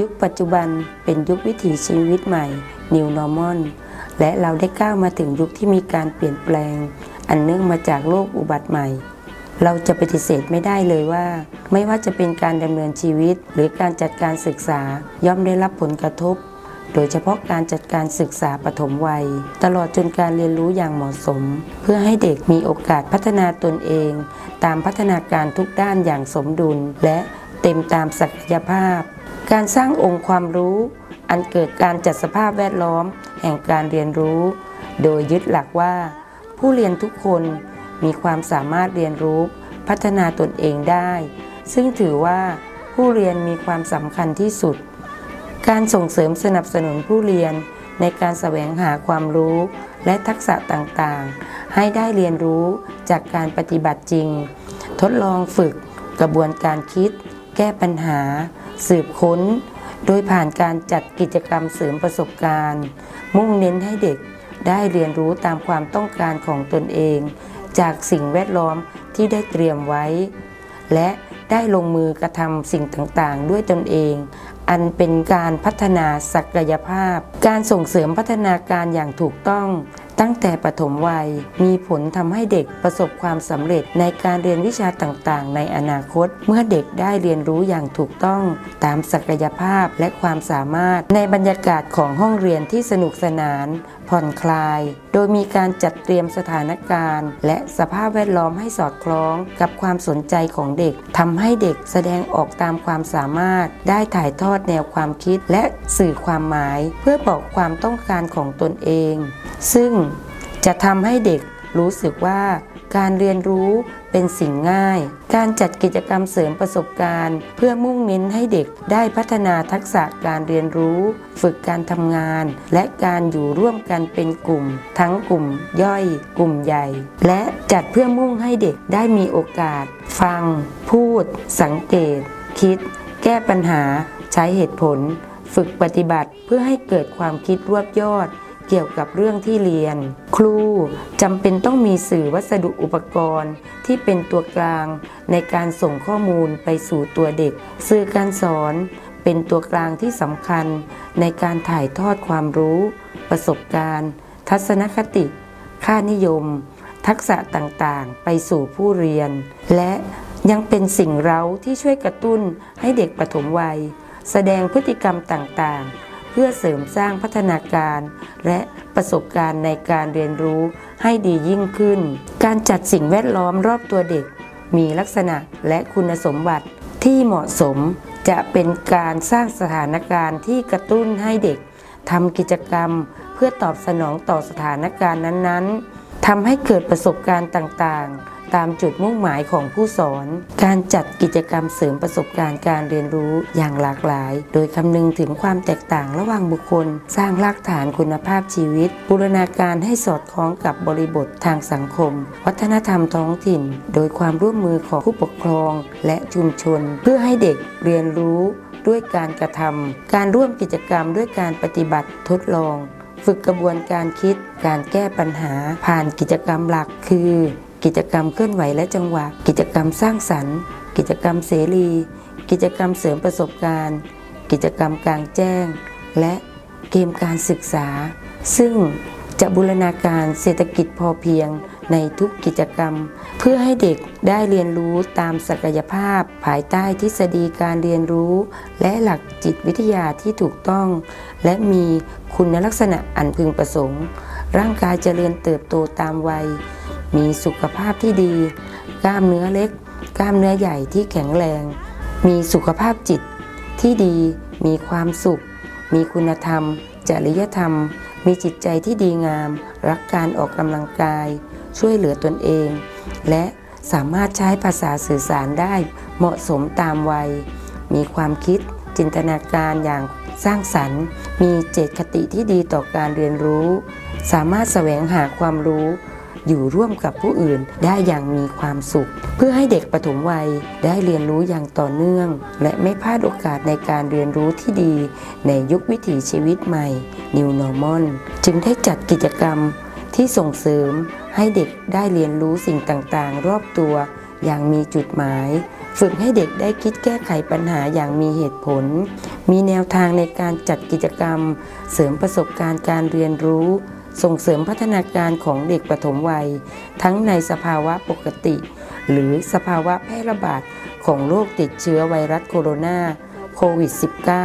ยุคปัจจุบันเป็นยุควิถีชีวิตใหม่ New Normal และเราได้ก้าวมาถึงยุคที่มีการเปลี่ยนแปลง อันเนื่องมาจากโลกอุบัติใหม่ เราจะปฏิเสธไม่ได้เลยว่า ไม่ว่าจะเป็นการดำเนินชีวิต หรือการจัดการศึกษาย่อมได้รับผลกระทบ โดยเฉพาะการจัดการศึกษาปฐมวัย ตลอดจนการเรียนรู้อย่างเหมาะสม เพื่อให้เด็กมีโอกาสพัฒนาตนเอง ตามพัฒนาการทุกด้านอย่างสมดุลและ เต็มตามศักยภาพ การสร้างองค์ความรู้ อันเกิดการจัดสภาพแวดล้อม แห่งการเรียนรู้ โดยยึดหลักว่า ผู้เรียนทุกคนมีความสามารถเรียนรู้พัฒนาตนเองได้ ซึ่งถือว่าผู้เรียนมีความสำคัญที่สุด การส่งเสริมสนับสนุนผู้เรียนในการแสวงหาความรู้และทักษะต่างๆ ให้ได้เรียนรู้จากการปฏิบัติจริง ทดลองฝึกกระบวนการคิด แก้ปัญหา สืบค้น โดยผ่านการจัดกิจกรรมเสริมประสบการณ์ มุ่งเน้นให้เด็กได้เรียนรู้ตามความต้องการของตนเอง จากสิ่งแวดล้อมที่ได้เตรียมไว้ และได้ลงมือกระทำสิ่งต่างๆ ด้วยตนเอง อันเป็นการพัฒนาศักยภาพ การส่งเสริมพัฒนาการอย่างถูกต้อง ตั้งแต่ปฐมวัย มีผลทำให้เด็กประสบความสำเร็จในการเรียนวิชาต่างๆ ในอนาคต เมื่อเด็กได้เรียนรู้อย่างถูกต้องตามศักยภาพและความสามารถในบรรยากาศของห้องเรียนที่สนุกสนาน ผ่อนคลาย โดยมีการจัดเตรียมสถานการณ์ และสภาพแวดล้อมให้สอดคล้องกับความสนใจของเด็กทำให้เด็กแสดงออกตามความสามารถ ได้ถ่ายทอดแนวความคิดและสื่อความหมาย เพื่อบอกความต้องการของตนเอง ซึ่งจะทำให้เด็กรู้สึกว่า การเรียนรู้เป็นสิ่งง่าย การจัดกิจกรรมเสริมประสบการณ์ เพื่อมุ่งเน้นให้เด็กได้พัฒนาทักษะการเรียนรู้ ฝึกการทำงาน และการอยู่ร่วมกันเป็นกลุ่ม ทั้งกลุ่มย่อย กลุ่มใหญ่ และจัดเพื่อมุ่งให้เด็กได้มีโอกาส ฟัง พูด สังเกต คิด แก้ปัญหา ใช้เหตุผล ฝึกปฏิบัติเพื่อให้เกิดความคิดรวบยอด เกี่ยวกับเรื่องที่เรียน ครูจำเป็นต้องมีสื่อวัสดุอุปกรณ์ที่เป็นตัวกลางในการส่งข้อมูลไปสู่ตัวเด็ก สื่อการสอนเป็นตัวกลางที่สำคัญในการถ่ายทอดความรู้ ประสบการณ์ ทัศนคติ ค่านิยม ทักษะต่างๆ ไปสู่ผู้เรียน และยังเป็นสิ่งเร้าที่ช่วยกระตุ้นให้เด็กปฐมวัย แสดงพฤติกรรมต่างๆ พื่อเสริมสร้างพัฒนาการ และประสบการณ์ในการเรียนรู้ให้ดียิ่งขึ้น การจัดสิ่งแวดล้อมรอบตัวเด็ก มีลักษณะและคุณสมบัติที่เหมาะสมจะเป็นการสร้างสถานการณ์ที่กระตุ้นให้เด็กทำกิจกรรมเพื่อตอบสนองต่อสถานการณ์นั้นๆทำให้เกิดประสบการณ์ต่างๆ ตามจุดมุ่งหมายของผู้สอน การจัดกิจกรรมเสริมประสบการณ์การเรียนรู้อย่างหลากหลาย โดยคำนึงถึงความแตกต่างระหว่างบุคคล สร้างรากฐานคุณภาพชีวิต บูรณาการให้สอดคล้องกับบริบททางสังคม วัฒนธรรมท้องถิ่น โดยความร่วมมือของผู้ปกครองและชุมชน เพื่อให้เด็กเรียนรู้ด้วยการกระทำ การร่วมกิจกรรมด้วยการปฏิบัติทดลอง ฝึกกระบวนการคิด การแก้ปัญหาผ่านกิจกรรมหลักคือ กิจกรรมเคลื่อนไหวและจังหวะ กิจกรรมสร้างสรรค์ กิจกรรมเสรี กิจกรรมเสริมประสบการณ์ กิจกรรมกลางแจ้ง และเกมการศึกษา ซึ่งจะบูรณาการเศรษฐกิจพอเพียงในทุกกิจกรรม เพื่อให้เด็กได้เรียนรู้ตามศักยภาพ ภายใต้ทฤษฎีการเรียนรู้ และหลักจิตวิทยาที่ถูกต้อง และมีคุณลักษณะอันพึงประสงค์ ร่างกายเจริญเติบโตตามวัย มีสุขภาพที่ดี กล้ามเนื้อเล็ก กล้ามเนื้อใหญ่ที่แข็งแรง มีสุขภาพจิตที่ดี มีความสุข มีคุณธรรม จริยธรรม มีจิตใจที่ดีงาม รักการออกกำลังกาย ช่วยเหลือตนเอง และสามารถใช้ภาษาสื่อสารได้เหมาะสมตามวัย มีความคิดจินตนาการอย่างสร้างสรรค์ มีเจตคติที่ดีต่อการเรียนรู้ สามารถแสวงหาความรู้ อยู่ร่วมกับผู้อื่น ได้อย่างมีความสุข เพื่อให้เด็กปฐมวัยได้เรียนรู้อย่างต่อเนื่อง และไม่พลาดโอกาสในการเรียนรู้ที่ดี ในยุควิถีชีวิตใหม่ New Normal จึงได้จัดกิจกรรมที่ส่งเสริมให้เด็กได้เรียนรู้สิ่งต่างๆ รอบตัวอย่างมีจุดหมาย ฝึกให้เด็กได้คิดแก้ไขปัญหาอย่างมีเหตุผล มีแนวทางในการจัดกิจกรรม เสริมประสบการณ์การเรียนรู้ ส่งเสริมพัฒนาการของเด็กปฐมวัย ทั้งในสภาวะปกติ หรือสภาวะแพร่ระบาดของโรคติดเชื้อไวรัสโคโรนาโควิด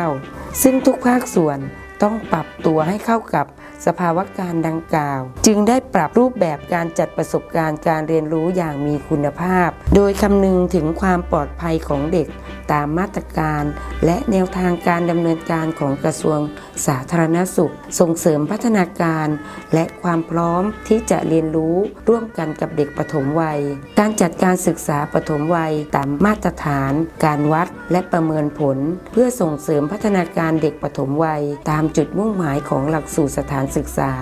-19 ซึ่งทุกภาคส่วนต้องปรับตัวให้เข้ากับสภาวะการดังกล่าว จึงได้ปรับรูปแบบการจัดประสบการณ์การเรียนรู้อย่างมีคุณภาพ โดยคำนึงถึงความปลอดภัยของเด็กตามมาตรการ และแนวทางการดำเนินการของกระทรวงสาธารณสุข ส่งเสริมพัฒนาการ และความพร้อมที่จะเรียนรู้ร่วมกันกับเด็กปฐมวัย การจัดการศึกษาปฐมวัยตามมาตรฐาน การวัดและประเมินผล เพื่อส่งเสริมพัฒนาการเด็กปฐมวัย ตามจุดมุ่งหมายของหลักสูตรสถานศึกษา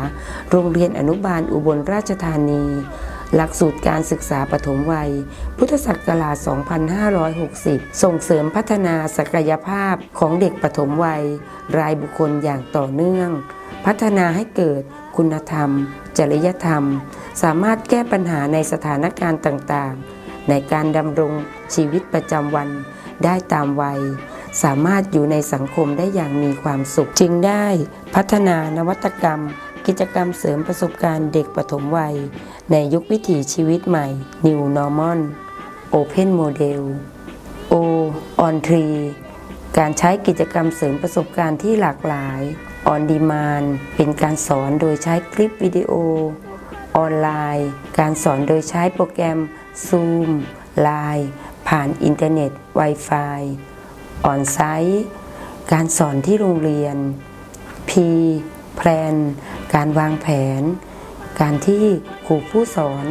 โรงเรียนอนุบาลอุบลราชธานี หลักสูตรการศึกษาปฐมวัย พุทธศักราช 2560 ส่งเสริมพัฒนาศักยภาพของเด็กปฐมวัย รายบุคคลอย่างต่อเนื่อง พัฒนาให้เกิดคุณธรรม จริยธรรม สามารถแก้ปัญหาในสถานการณ์ต่างๆ ในการดำรงชีวิตประจำวันได้ตามวัย สามารถอยู่ในสังคมได้อย่างมีความสุข จึงได้พัฒนานวัตกรรม กิจกรรมเสริมประสบการณ์เด็กปฐมวัย ในยุควิถีชีวิตใหม่ New Normal Open Model O On Tree การใช้กิจกรรมเสริมประสบการณ์ที่หลากหลาย On Demand เป็นการสอนโดยใช้คลิปวิดีโอ ออนไลน์ การสอนโดยใช้โปรแกรม Zoom Line ผ่านอินเทอร์เน็ต Wi-Fi ออนไซต์ การสอนที่โรงเรียน P แพลน การวางแผน การที่ครูผู้สอน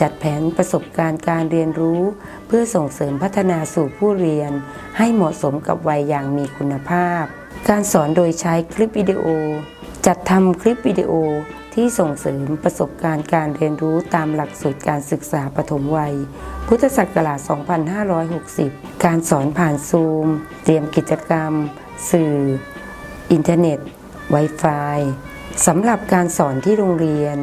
จัดแผนประสบการณ์การเรียนรู้ เพื่อส่งเสริมพัฒนาสู่ผู้เรียน ให้เหมาะสมกับวัยอย่างมีคุณภาพ การสอนโดยใช้คลิปวิดีโอ จัดทำคลิปวิดีโอที่ส่งเสริมประสบการณ์การเรียนรู้ตามหลักสูตรการศึกษาปฐมวัย พุทธศักราช 2560 การสอนผ่านซูม เตรียมกิจกรรม สื่อ อินเทอร์เน็ต Wi-Fi สำหรับการสอนที่โรงเรียน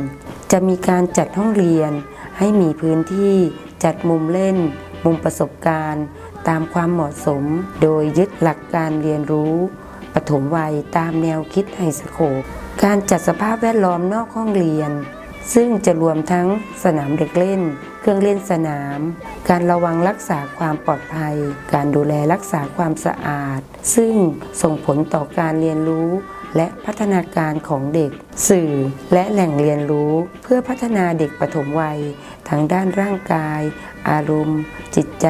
จะมีการจัดห้องเรียน ให้มีพื้นที่จัดมุมเล่น มุมประสบการณ์ ตามความเหมาะสม โดยยึดหลักการเรียนรู้ปฐมวัยตามแนวคิดไฮสโคปการจัดสภาพแวดล้อมนอกห้องเรียน ซึ่งจะรวมทั้งสนามเด็กเล่น เครื่องเล่นสนาม การระวังรักษาความปลอดภัย การดูแลรักษาความสะอาด ซึ่งส่งผลต่อการเรียนรู้ และพัฒนาการของเด็ก สื่อและแหล่งเรียนรู้ เพื่อพัฒนาเด็กปฐมวัย ทั้งด้านร่างกาย อารมณ์ จิตใจ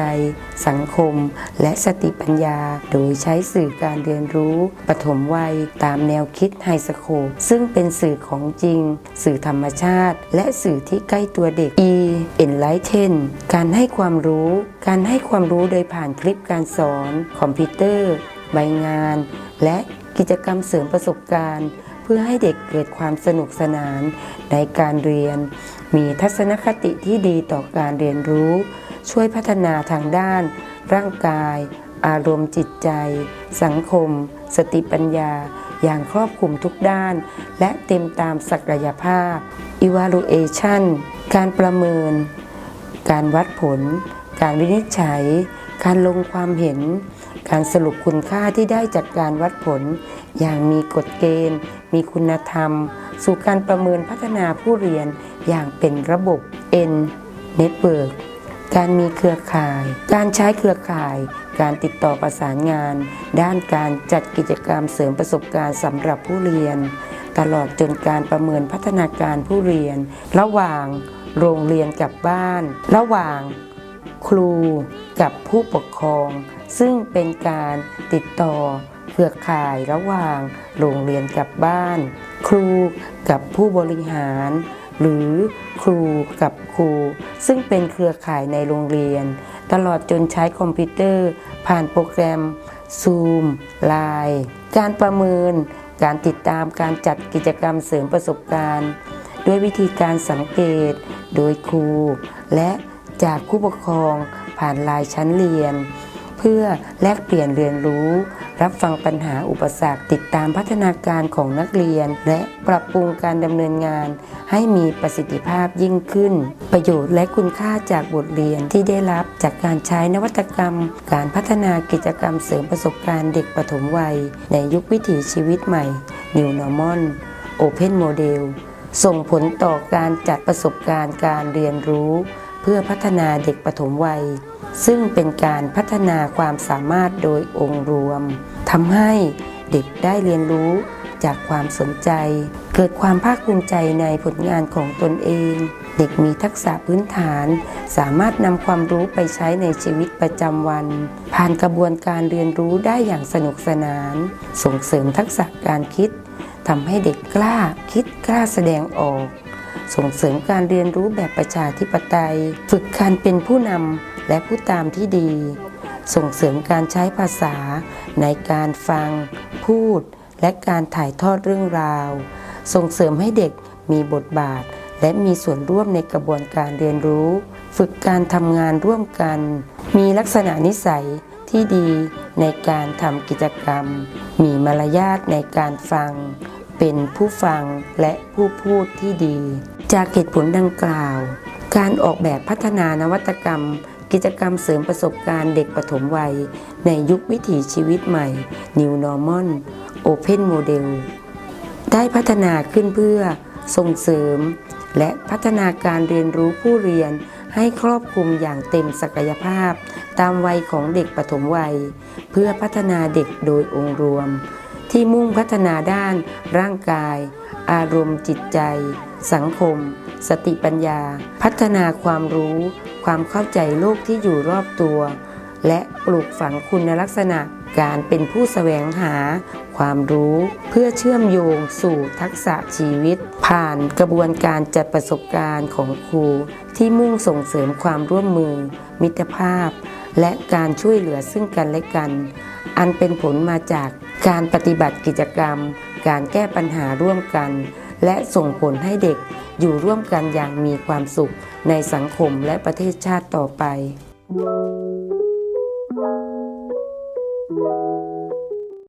สังคม และสติปัญญา โดยใช้สื่อการเรียนรู้ ปฐมวัยตามแนวคิดไฮสโคปซึ่งเป็นสื่อของจริง สื่อธรรมชาติ และสื่อที่ใกล้ตัวเด็ก E Enlighten การให้ความรู้ การให้ความรู้โดยผ่านคลิปการสอน คอมพิวเตอร์ ใบงาน และ กิจกรรมเสริมประสบการณ์ เพื่อให้เด็กเกิดความสนุกสนานในการเรียน มีทัศนคติที่ดีต่อการเรียนรู้ ช่วยพัฒนาทางด้าน ร่างกาย อารมณ์จิตใจ สังคม สติปัญญา อย่างครอบคลุมทุกด้าน และเต็มตามศักยภาพ evaluation การประเมิน การวัดผล การวินิจฉัย การลงความเห็น การสรุปคุณค่าที่ได้จากการวัดผล อย่างมีกฎเกณฑ์ มีคุณธรรม สู่การประเมินพัฒนาผู้เรียนอย่างเป็นระบบ N Network การมีเครือข่าย การใช้เครือข่าย การติดต่อประสานงาน ด้านการจัดกิจกรรมเสริมประสบการณ์สำหรับผู้เรียน ตลอดจนการประเมินพัฒนาการผู้เรียน ระหว่างโรงเรียนกับบ้าน ระหว่าง ครูกับผู้ปกครอง ซึ่งเป็นการติดต่อเครือข่ายระหว่างโรงเรียนกับบ้าน ครูกับผู้บริหาร หรือครูกับครู ซึ่งเป็นเครือข่ายในโรงเรียน ตลอดจนใช้คอมพิวเตอร์ ผ่านโปรแกรม Zoom Line การประเมิน การติดตามการจัดกิจกรรมเสริมประสบการณ์ ด้วยวิธีการสังเกต โดยครู และ จากผู้ปกครองผ่านลายชั้นเรียน เพื่อแลกเปลี่ยนเรียนรู้ รับฟังปัญหาอุปสรรคติดตามพัฒนาการของนักเรียน และปรับปรุงการดำเนินงาน ให้มีประสิทธิภาพยิ่งขึ้น ประโยชน์และคุณค่าจากบทเรียนที่ได้รับจากการใช้นวัตกรรม การพัฒนากิจกรรมเสริมประสบการณ์เด็กปฐมวัย ในยุควิถีชีวิตใหม่ New Normal Open Model ส่งผลต่อการจัดประสบการณ์การเรียนรู้ เพื่อพัฒนาเด็กปฐมวัย ซึ่งเป็นการพัฒนาความสามารถโดยองค์รวมทำให้เด็กได้เรียนรู้จากความสนใจ เกิดความภาคภูมิใจในผลงานของตนเอง เด็กมีทักษะพื้นฐาน สามารถนำความรู้ไปใช้ในชีวิตประจำวัน ผ่านกระบวนการเรียนรู้ได้อย่างสนุกสนาน ส่งเสริมทักษะการคิดทำให้เด็กกล้าคิดกล้าแสดงออก ส่งเสริมการเรียนรู้แบบประชาธิปไตย ฝึกการเป็นผู้นำและผู้ตามที่ดี ส่งเสริมการใช้ภาษา ในการฟัง พูด และการถ่ายทอดเรื่องราว ส่งเสริมให้เด็กมีบทบาท และมีส่วนร่วมในกระบวนการเรียนรู้ ฝึกการทำงานร่วมกัน มีลักษณะนิสัยที่ดีในการทำกิจกรรม มีมารยาทในการฟัง เป็นผู้ฟังและผู้พูดที่ดี จากเหตุผลดังกล่าว การออกแบบพัฒนานวัตกรรม กิจกรรมเสริมประสบการณ์เด็กปฐมวัย ในยุควิถีชีวิตใหม่ New Normal Open Model ได้พัฒนาขึ้นเพื่อส่งเสริม และพัฒนาการเรียนรู้ผู้เรียนให้ครอบคลุมอย่างเต็มศักยภาพ ตามวัยของเด็กปฐมวัย เพื่อพัฒนาเด็กโดยองค์รวม ที่มุ่งพัฒนาด้านร่างกาย อารมณ์จิตใจ สังคม สติปัญญา พัฒนาความรู้ ความเข้าใจโลกที่อยู่รอบตัว และปลูกฝังคุณลักษณะการเป็นผู้แสวงหา ความรู้เพื่อเชื่อมโยงสู่ทักษะชีวิต ผ่านกระบวนการจัดประสบการณ์ของครู ที่มุ่งส่งเสริมความร่วมมือ มิตรภาพ และการช่วยเหลือซึ่งกันและกัน อันเป็นผลมาจากการปฏิบัติกิจกรรม การแก้ปัญหาร่วมกัน และส่งผลให้เด็กอยู่ร่วมกันอย่างมีความสุขในสังคมและประเทศชาติต่อไป Thank